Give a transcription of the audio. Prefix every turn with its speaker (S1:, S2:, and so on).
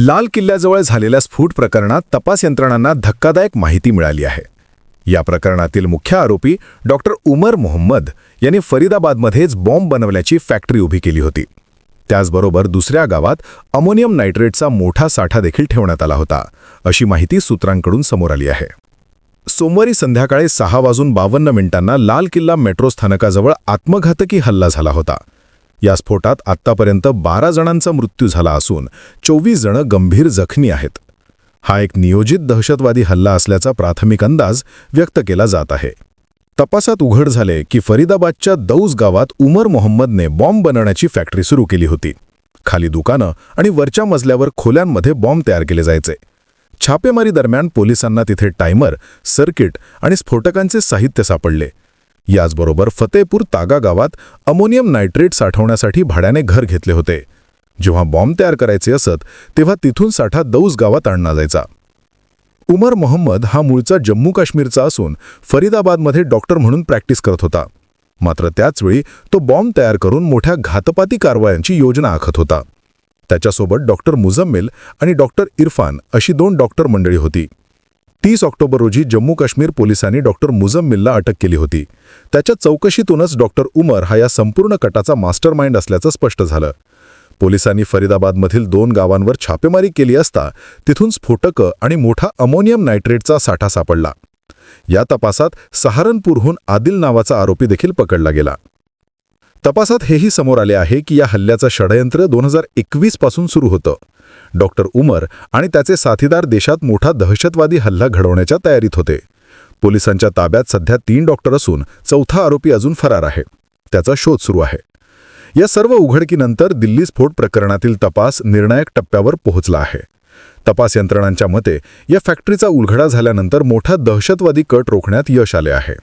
S1: लाल किल्ल्याजवळ झालेल्या स्फोट प्रकरणात तपास यंत्रणांना धक्कादायक माहिती मिळाली आहे. या प्रकरणातील मुख्य आरोपी डॉक्टर उमर मोहम्मद यांनी फरीदाबादमध्येच बॉम्ब बनवल्याची फॅक्टरी उभी केली होती. त्याचबरोबर दुसऱ्या गावात अमोनियम नायट्रेटचा मोठा साठा देखील ठेवण्यात आला होता अशी माहिती सूत्रांकडून समोर आली आहे. सोमवारी संध्याकाळी सहा वाजून बावन्न मिनिटांना लाल किल्ला मेट्रो स्थानकाजवळ आत्मघातकी हल्ला झाला होता. या स्फोटात आत्तापर्यंत बारा जणांचा मृत्यू झाला असून चोवीस जण गंभीर जखमी आहेत. हा एक नियोजित दहशतवादी हल्ला असल्याचा प्राथमिक अंदाज व्यक्त केला जात आहे. तपासात उघड झाले की फरीदाबादच्या दौज गावात उमर मोहम्मदने बॉम्ब बनवण्याची फॅक्टरी सुरू केली होती. खाली दुकानं आणि वरच्या मजल्यावर खोल्यांमध्ये बॉम्ब तयार केले जायचे. छापेमारी दरम्यान पोलिसांना तिथे टायमर सर्किट आणि स्फोटकांचे साहित्य सापडले. याचबरोबर फतेपूर तागा गावात अमोनियम नायट्रेट साठवण्यासाठी भाड्याने घर घेतले होते. जेव्हा बॉम्ब तयार करायचे असत तेव्हा तिथून साठा दौज गावात आणला जायचा. उमर मोहम्मद हा मूळचा जम्मू काश्मीरचा असून फरीदाबादमध्ये डॉक्टर म्हणून प्रॅक्टिस करत होता. मात्र त्याचवेळी तो बॉम्ब तयार करून मोठ्या घातपाती कारवायांची योजना आखत होता. त्याच्यासोबत डॉक्टर मुझम्मेल आणि डॉक्टर इरफान अशी दोन डॉक्टर मंडळी होती. तीस ऑक्टोबर रोजी जम्मू काश्मीर पोलिसांनी डॉक्टर मुझम्मिलला अटक केली होती. त्याच्या चौकशीतूनच डॉक्टर उमर हा या संपूर्ण कटाचा मास्टर माइंड असल्याचं स्पष्ट झालं. पोलिसांनी फरीदाबादमधील दोन गावांवर छापेमारी केली असता तिथून स्फोटकं आणि मोठा अमोनियम नायट्रेटचा साठा सापडला. या तपासात सहारनपूरहून आदिल नावाचा आरोपी देखील पकडला गेला. तपासात हेही समोर आले आहे की या हल्ल्याचं षडयंत्र दोन हजार एकवीसपासून सुरू होतं. डॉक्टर उमर आणि त्याचे साथीदार देशात मोठा दहशतवादी हल्ला घडवण्याच्या तयारीत होते. पोलिसांच्या ताब्यात सध्या तीन डॉक्टर असून चौथा आरोपी अजून फरार आहे. त्याचा शोध सुरू आहे. या सर्व उघडकीनंतर दिल्ली स्फोट प्रकरणातील तपास निर्णायक टप्प्यावर पोहोचला आहे. तपास यंत्रणांच्या मते या फॅक्टरीचा उलघडा झाल्यानंतर मोठा दहशतवादी कट रोखण्यात यश आले आहे.